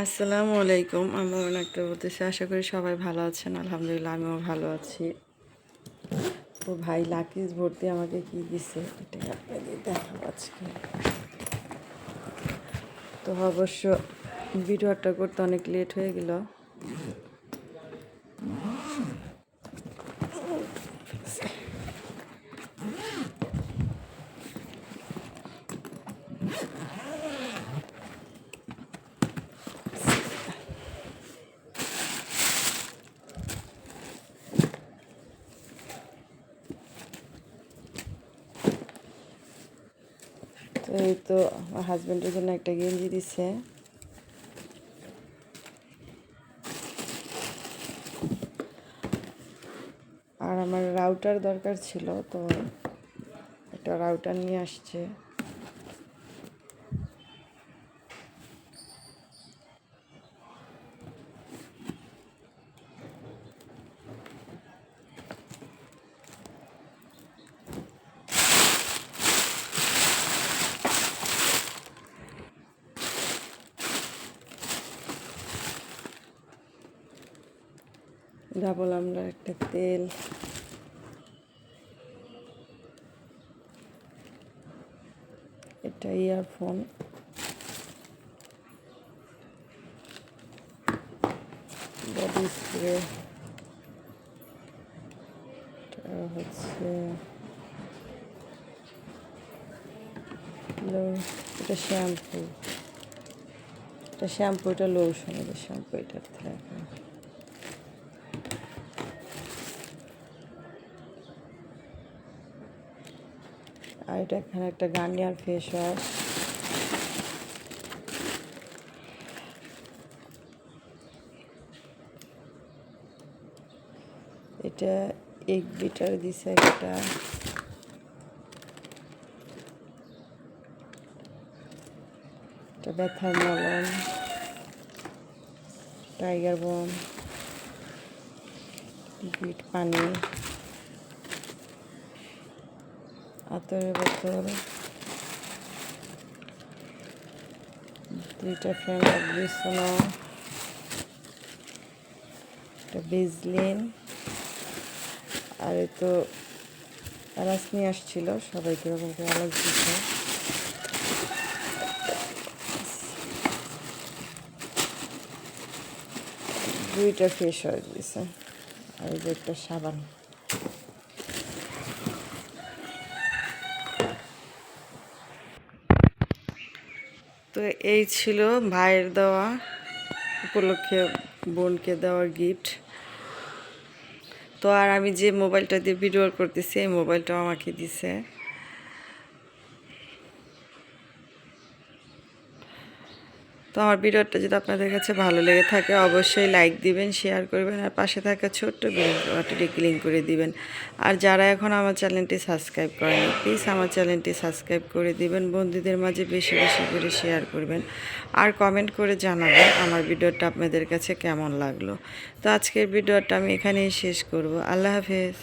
আসসালামু আলাইকুম আমি অনেকটা বলতেছি আশা করি সবাই ভালো আছেন, আলহামদুলিল্লাহ আমিও ভালো আছি। তো ভাই, লাকিজ ভর্তি আমাকে কি দিছে? এটা আপনাদের দেখাবো আজকে। তো অবশ্য ভিডিওটা করতে অনেক লেট হয়ে গেল। তো এই তো আমার হাজব্যান্ডের জন্য একটা গেঞ্জি দিছে। আর আমার রাউটার দরকার ছিল, তো একটা রাউটার নিয়ে আসছে। ডাবল আমলার একটা তেল। এটা ইয়ারফোন। Body spray. হচ্ছে এটা শ্যাম্পু। এটা শ্যাম্পু, এটা লোশন, এটা শ্যাম্পু, এটার আর এটা এখানে একটা গার্নিয়ার ফেস ওয়াশ। এটা এক বিটার দিছে একটা। ব্যথার মলম, টাইগার বম, লিকুইড পানি। আতরের বোতল দুইটা ফ্রেম বিছানা একটা বেজলিন আর এই তো এলাচ নিয়ে আসছিল, সবাইকে এরকম করে দিচ্ছে দুইটা ফেস ওয়াশ দিছে। আর এই যে একটা সাবান। তো এই ছিল ভাইয়ের দেওয়া উপলক্ষে বোনকে দেওয়ার গিফট তো আর আমি যে মোবাইলটা দিয়ে ভিডিও করতেছি, এই মোবাইলটাও আমাকে দিছে। তো আমার ভিডিওটা যদি আপনাদের কাছে ভালো লেগে থাকে, অবশ্যই লাইক দিবেন শেয়ার করবেন, আর পাশে থাকা ছোট্ট বেলটি ক্লিক করে দিবেন। আর যারা এখন আমার চ্যানেলটি সাবস্ক্রাইব করেন প্লিজ আমার চ্যানেলটি সাবস্ক্রাইব করে দিবেন, বন্ধুদের মাঝে বেশি বেশি করে শেয়ার করবেন, আর কমেন্ট করে জানাবেন আমার ভিডিওটা আপনাদের কাছে কেমন লাগল। তো আজকের ভিডিওটা আমি এখানেই শেষ করব। আল্লাহ হাফেজ।